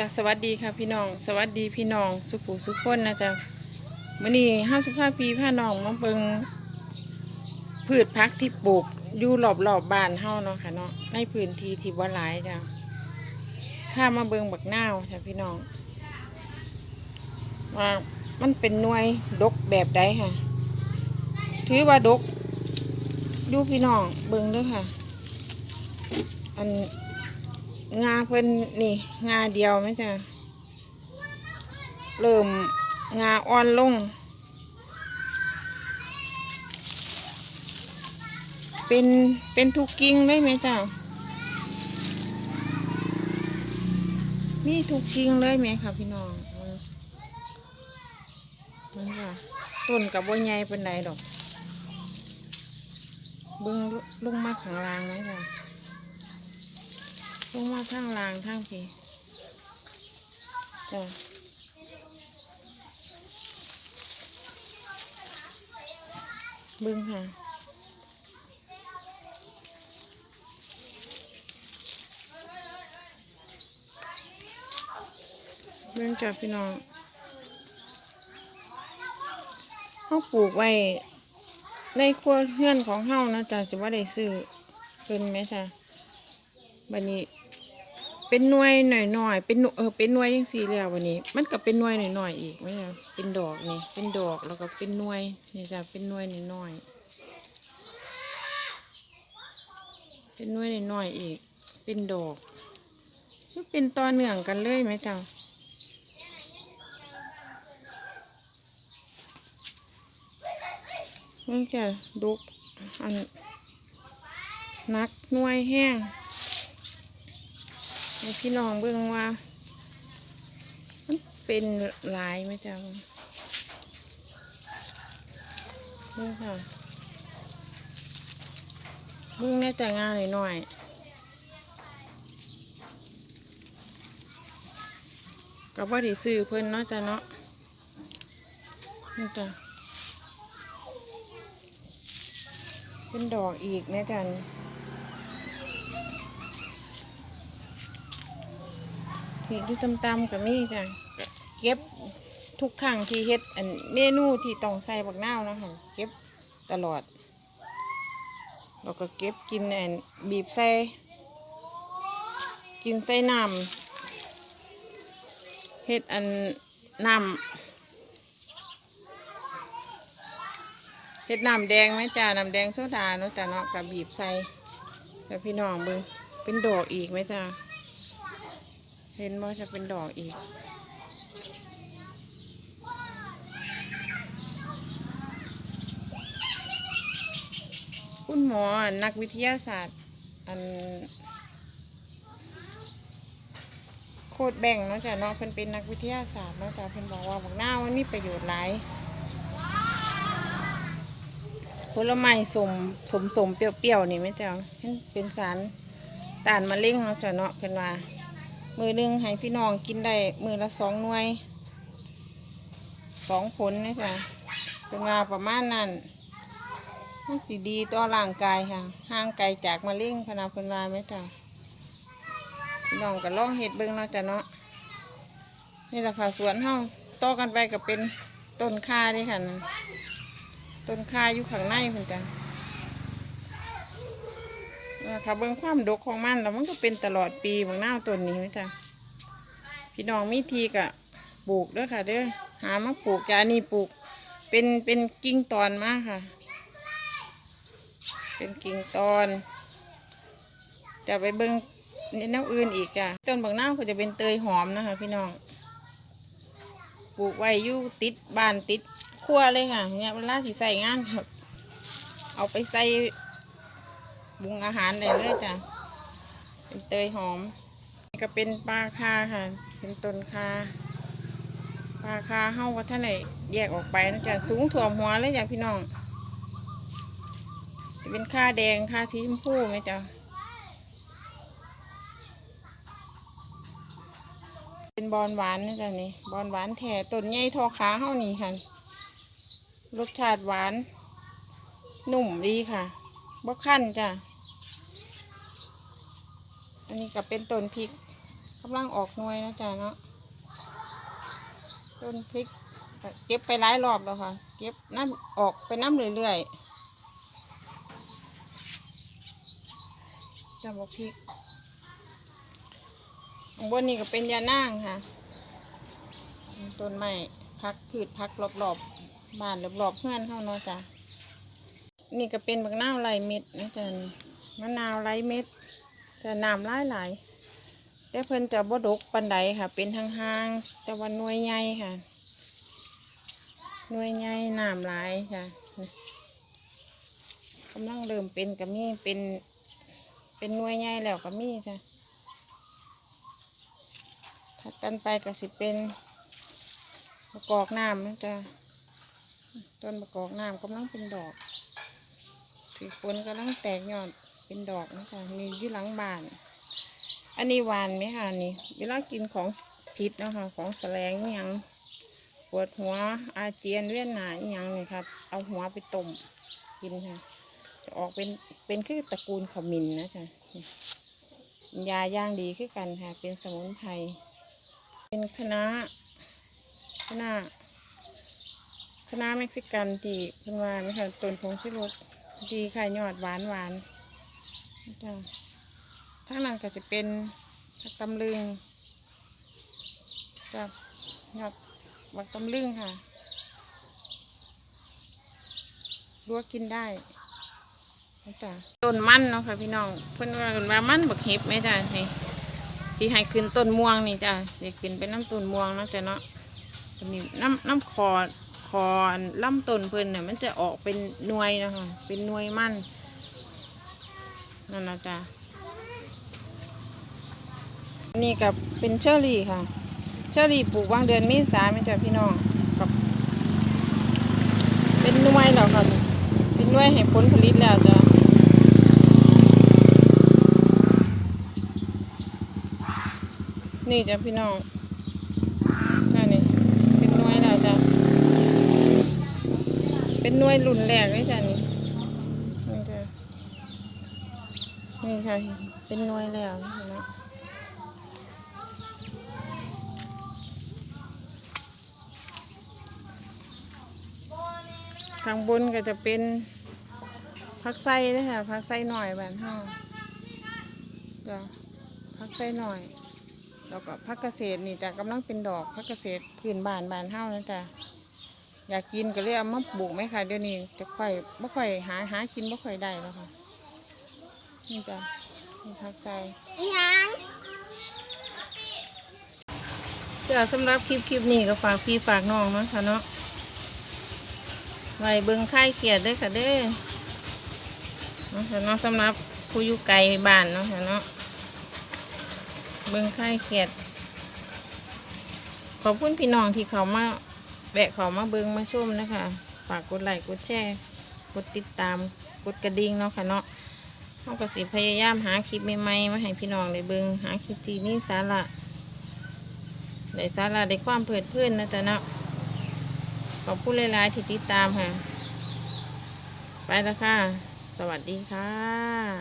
จ้ะสวัสดีค่ะพี่น้อง สวัสดีพี่น้องสุขุสุขคนนะจ๊ะมื้อนี้ห้าสิบห้าปีพาน้องมาเบิงพืชพักที่ปลูกอยู่รอบๆบบ้านเฮาเนาะค่ะเนาะในพื้นที่ที่บ่หลายจ้ะพามาเบิงบักนาวจ้ะพี่น้องว่ามันเป็นหน่วยดกแบบใดค่ะ ถือว่าดกดูพี่น้องเบิงเด้วยค่ะ อัน งาเพิ่นนี่ งาเดียวไหมจ้ะเริ่มงาอ่อนลง เป็นเป็นทุกกิ่งเลยไหมจ้ะมีทุกกิ่งเลยไหมคะพี่น้องเออนั่นค่ะต้นกับบัวใหญ่เป็นไรดอก เบิ้งลลงมาข้างล่างไหมจ้ะ ลงมาทางล่างทางพีจ้ะเบึ้งค่ะเบิ่งจ้ะพี่น้องเขาปลูกไว้ในครัวเฮือนของเฮานะจ๊ะสิว่าได้ซื้อเพิ่นไหมจ้ะบันนี้ เป็นหน่วยหน่อยๆเป็นหน่วยเออเป็นหน่วยยังสี่แล้ววันนี้ มันก็เป็นหน่วยหน่อยๆอีกไม่ใช่เป็นดอกนี่เป็นดอกแล้วก็เป็นหน่วยนี่จ้ะเป็นหน่วยหน้อยๆเป็นหน่วยหน้อยๆอีก เป็นดอกมันเป็นต่อเนื่องกันเลยไหมจ้ะนี่จะดุกอันนักหน่วยแห้ง ให้พี่น้องเบิ่งว่า มันเป็นลายไหมจ๊ะเบิ่งค่ะเบิ่งในแต่งานหน่อยๆก็บ่ได้ซื้อเพิ่นเนาะจ้ะเนาะนี่จ้ะเป็นดอกอีกแม่จ้ะนี่นี่ดูตำๆกับนี่จ้ะเก็บทุกครั้งที่เฮ็ดอันเมนูที่ต้องใส่บักนาวนะคะเก็บตลอดเราก็เก็บกินอันบีบใส่กินใส่น้ำเฮ็ดอันน้ำเฮ็ดน้ำแดงไหมจ้าน้ำแดงโซดาเนาะจ้าเนาะกับบีบใส่แล้วพี่น้องเบิ่งเป็นดอกอีกไหมจ้า เห็นว่าจะเป็นดอกอีก คุณหมอนักวิทยาศาสตร์ อัน โคดแบ่งเนาะจ้ะเนาะเพิ่นเป็นนักวิทยาศาสตร์เนาะจ้ะเพิ่นบอกว่าบักหน้ามันมีประโยชน์หลายผลไม้สมสมสมเปรี้ยวๆนี่ไหมจ้ะเป็นสารต้านมะเร็งเนาะจ้ะเนาะเพิ่นว่า มือหนึ่งให้พี่น้องกินได้มือละสองหน่วยสองผลนะจ๊ะเป็นว่าประมาณนั้นมันสีดีต่อร่างกายค่ะห่างไกลจากมะเร็งพนาพนวาไหมจ๊ะพี่น้องก็ล่องเห็ดเบิ้งเนาะจ้ะเนาะนี่แหละค่ะสวนเฮาต่อกันไปก็เป็นต้นข่าด้ค่ะต้นข่าอยู่ข้างในเพิ่นจ้ะ ถ้าเบิ่งความดกของมันแล้วมันก็เป็นตลอดปีบางหน้าต้นนี้ไหมจ้ะพี่น้องมีทีกะปลูกเด้อค่ะ เด้อหามาปลูกจ้ะอันนี้ปลูก เป็นเป็นกิ่งตอนมากค่ะ เป็นกิ่งตอนจะไปเบิ่งในแนวอื่นอีกจ้ะต้นบางหน้าวก็จะเป็นเตยหอมนะคะ พี่น้องปลูกไว้อยู่ติดบ้านติดครัวเลยค่ะเนี่ยเวลาที่ใส่งานครับ เอาไปใส่ บุงอาหารได้เลยจ้ะเป็นเตยหอมนี่ก็เป็นปลาคาค่ะ เป็นต้นคาปลาคาเฮ้าว่าท่านไหนแยกออกไปนะจ๊ะสูงถ่วมหัวเลยจ้ะพี่น้องจะเป็นค่าแดงค่าสีชมพูไหมจ๊ะเป็นบอนหวานนะจ๊ะนี่บอนหวานแถ่ต้นใหญ่ทอขาเฮ้านี่ค่ะรสชาติหวาน นุ่มดีค่ะ บ่ขั้นจ้ะ อันนี้ก็เป็นต้นพริกเขำลังออกหน่วยนะจ๊ะเนาะ ต้นพริกเก็บไปหลายรอบแล้วค่ะ เก็บน้ำออกไปน้ำเรื่อยๆจะบอกพริกข้างบนนี่ก็เป็นยานางค่ะ ต้นไม้พักพืชพักรอบๆบ้านรอบๆเพื่อนเท่าเนาะจ้ะ นี่ก็เป็นมะนาวไรเม็ดนะจ๊ะมะนาวไรเม็ดจะน้ำหลายหลายแต่เพิ่นจะบดกปันใดค่ะ เป็นทางห้างๆแต่ว่าหน่วยใหญ่ค่ะหน่วยใหญ่น้ำหลายค่ะกำลังเริ่มเป็นกับมีเป็นเป็นหน่วยใหญ่แล้วก็มีจ้ะถ้ากันไปก็สิเป็นมะกอกน้ำนะจ๊ะต้นมะกอกน้ำกำลังเป็นดอก ถือฝนกำลังแตกยอดเป็นดอกนะจ๊ะมีอยู่หลังบ้าน อันนี้หวานไหมคะนี่เวลากินของพิษนะคะของแสลงยังปวดหัวอาเจียนเวียนหนาอหยังนี่ครับ เอาหัวไปต้มกินค่ะจะออกเป็นเป็นคือตระกูลขมิ้นนะจ๊ะยาย่างดีคือกันค่ะ เป็นสมุนไพรเป็นคณะคณะคณะเม็กซิกันที่เพิ่นว่าไหมคะต้นผงชูรส ดีค่ะยอดหวานหวานจ้าทางนั้นก็จะเป็นผักตำลึงกับยอดผักตำลึงค่ะลวกกินได้จ้าต้นมันเนาะค่ะพี่น้องเพิ่นว่ากันว่ามันบักเห็บไหมจ้านี่ที่ให้ขึ้นต้นม่วงนี่จ้าจะขึ้นเป็นน้ำต้นม่วงเนาะจ้ะเนาะจะมีน้ำน้ำคอ คอล่ำต้นเพิ่นเนี่ยมันจะออกเป็นหน่วยนะคะ เป็นหน่วยมันนั่นนะจ๊ะนนี่กับเป็นเชอรี่ค่ะ เชอรี่ปลูกวางเดือนเมษาไม่จ้ะพี่น้องกับ เป็นหน่วยแล้วค่ะ เป็นหน่วยให้ผลผลิตแล้วจ้ะนี่จ้ะพี่น้อง จ้านี่เป็นหน่วยแล้วจ้ะเป็นหน่ วยรุ่นแรกเลยจ้ะนี่นี่จ้ะนี่ค่ะ เป็นหน่วยแล้วนไหมข้างบนก็จะเป็นผักไส้เลยค่ะผักไส้หน่อยแบบห้าจ้ะผักไส้หน่อย แล้วก็พักเกษตรนี่จ้ะกำลังเป็นดอกพักเกษตรพื้นบ้านบ้านเฮานะจ๊ะ อยากกินก็เลยเอามาปลูกไหมค่ะเดี๋ยวนี้จะค่อยไม่ค่อยหาหากินไม่ค่อยได้แล้วค่ะนี่จ้ะนี่พักใส่จ้ะสำหรับคลิปคลิปนี้ก็ฝากพี่ฝากน้องเนาะค่ะเนาะไว้เบิ่งค่ายเขียดได้อค่ะเด้อเนาะค่ะเนาะสำหรับผู้อยู่ไกลบ้านเนาะค่ะเนาะเบิ้งค่ายเขียดขอบคุณพี่น้องที่เขามา แบะเขามาเบิงมาชมนะคะ ฝากกดไลค์กดแชร์กดติดตามกดกระดิ่งเนาะค่ะเนาะเราก็สิพยายามหาคลิปใหม่ๆมาให้พี่น้องได้เบิงหาคลิปที่มีสาระได้สาระได้ความเพลิดเพลินนะจ๊ะเนาะขอบคุณหลายๆที่ติดตามค่ะ ไปแล้วค่ะ สวัสดีค่ะ